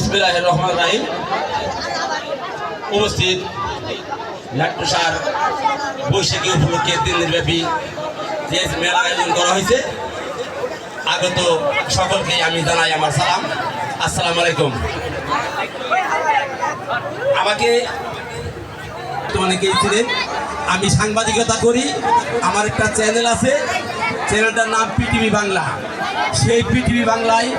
বিসমিল্লাহ রহমান রাহিম। উপস্থিত নাট্যসার বৈশাখী উপলক্ষে তিন দিনব্যাপী যে মেলা আয়োজন করা হয়েছে, আগত সকলকে আমি জানাই আমার সালাম। আসসালামু আলাইকুম। আমাকে অনেকেই ছিলেন আমি সাংবাদিকতা করি, আমার একটা চ্যানেল আছে, চ্যানেলটার নাম পিটিভি বাংলা। সেই পিটিভি বাংলায়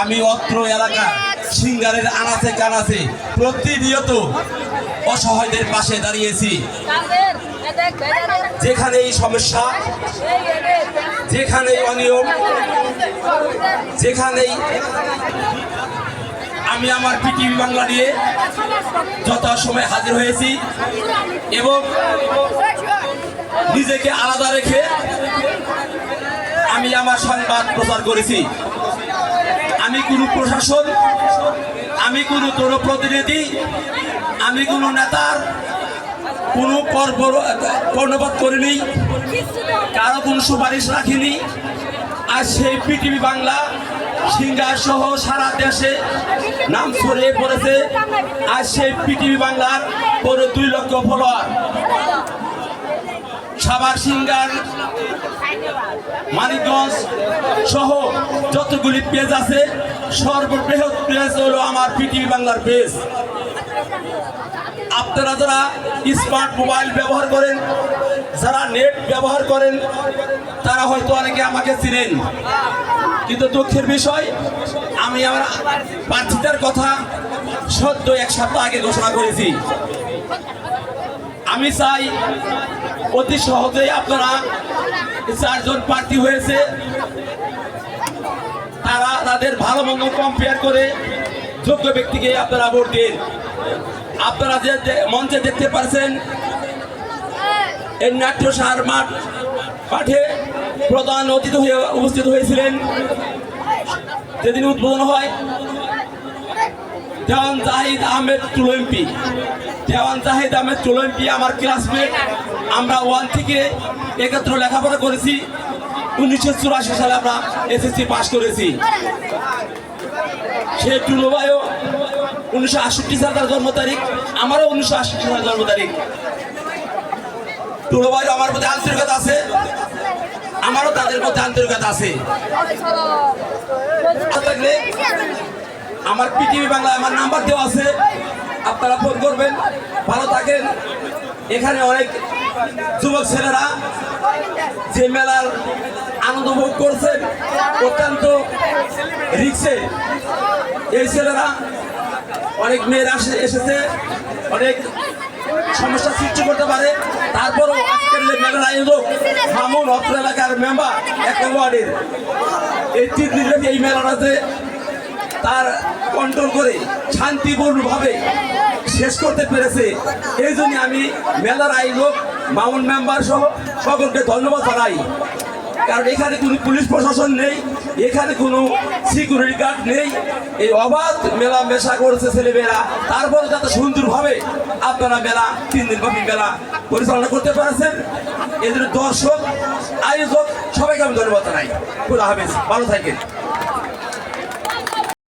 আমি অত্র এলাকা সিঙ্গারের আনাচে কানাচে প্রতিনিয়ত অসহায়দের পাশে দাঁড়িয়েছি। যেখানে এই সমস্যা যেখানেই অনিয়ম যেখানেই আমি আমার পিটিভি বাংলা নিয়ে যথাসময়ে হাজির হয়েছি এবং নিজেকে আলাদা রেখে আমি আমার সংবাদ প্রচার করেছি। আমি কোনো প্রশাসন, আমি কোনো জনপ্রতিনিধি, আমি কোনো নেতার কোনো কর্ণপাত করিনি, কারও কোনো সুপারিশ রাখিনি। আর সেই পৃথিবী বাংলা, সিঙ্গার সহ সারা দেশে নাম ছড়িয়ে পড়েছে। আর সেই পৃথিবী বাংলার পরে দুই লক্ষ ফলোয়ার সাবার সিঙ্গার মানিকগঞ্জ সহ যতগুলি পেজ আছে, সর্ববৃহৎ পেজ হলো আমার পৃথিবী বাংলার পেজ। আপনারা যারা স্মার্ট মোবাইল ব্যবহার করেন, যারা নেট ব্যবহার করেন, তারা হয়তো অনেকে আমাকে চিনেন। কিন্তু দুঃখের বিষয়, আমি আমার প্রার্থীদের কথা সদ্য এক সপ্তাহ আগে ঘোষণা করেছি। আমি চাই অতি সহজেই আপনারা চারজন প্রার্থী হয়েছে। তারা তাদের ভালো মন্দ কম্পেয়ার করে যোগ্য ব্যক্তিকে আপনারা ভোট দিন। আপনারা যে মঞ্চে দেখতে পাচ্ছেন এর নাট্য সার মাঠ মাঠে প্রধান অতিথি হয়ে উপস্থিত হয়েছিলেন। যেদিন উদ্বোধন হয় দেওয়ান জাহিদ আহমেদ টুলো এমপি দেওয়ান জাহিদ আহমেদ টুলো এমপি আমার ক্লাসমেট আমরা ওয়ান থেকে একত্র লেখাপড়া করেছি। উনিশশো চুরাশি সালে আমরা এসএসসি পাশ করেছি। সে টুলো উনিশশো আটষট্টি সালে তার জন্ম তারিখ আমারও উনিশশো আটষট্টি সালের জন্ম তারিখ। টুলো আমার প্রতি আন্তরিকতা আছে আমারও তাদের মধ্যে আন্তরিকতা আছে। থাকলে আমার পৃথিবী বাংলা আমার নাম্বার দেওয়া আছে। আপনারা ফোন করবেন, ভালো থাকেন। এখানে অনেক যুবক ছেলেরা যে মেলার আনন্দ ভোগ করছেন অত্যন্ত রিক্সে। এই ছেলেরা অনেক মেয়েরা এসেছে, অনেক সমস্যা সৃষ্টি করতে পারে। তারপরও আজকের মেলার আয়োজক মামুন অত্র এলাকার মেম্বার এক ওয়ার্ডের। এই তিন দিনব্যাপী এই মেলাটাতে তার কন্ট্রোল করে শান্তিপূর্ণভাবে শেষ করতে পেরেছে। এই জন্য আমি মেলার আয়োজক মামুন মেম্বার সহ সকলকে ধন্যবাদ জানাই। কারণ এখানে কোনো পুলিশ প্রশাসন নেই, এখানে কোনো সিকিউরিটি গার্ড নেই। এই অবাধ মেলা মেশা করেছে ছেলেমেয়েরা। তারপরে যাতে সুন্দরভাবে আপনারা মেলা, তিন দিন ব্যাপী মেলা পরিচালনা করতে পেরেছেন। এদের দর্শক, আয়োজক, সবাইকে আমি ধন্যবাদ জানাই। খুদা হাফেজ। ভালো থাকেন।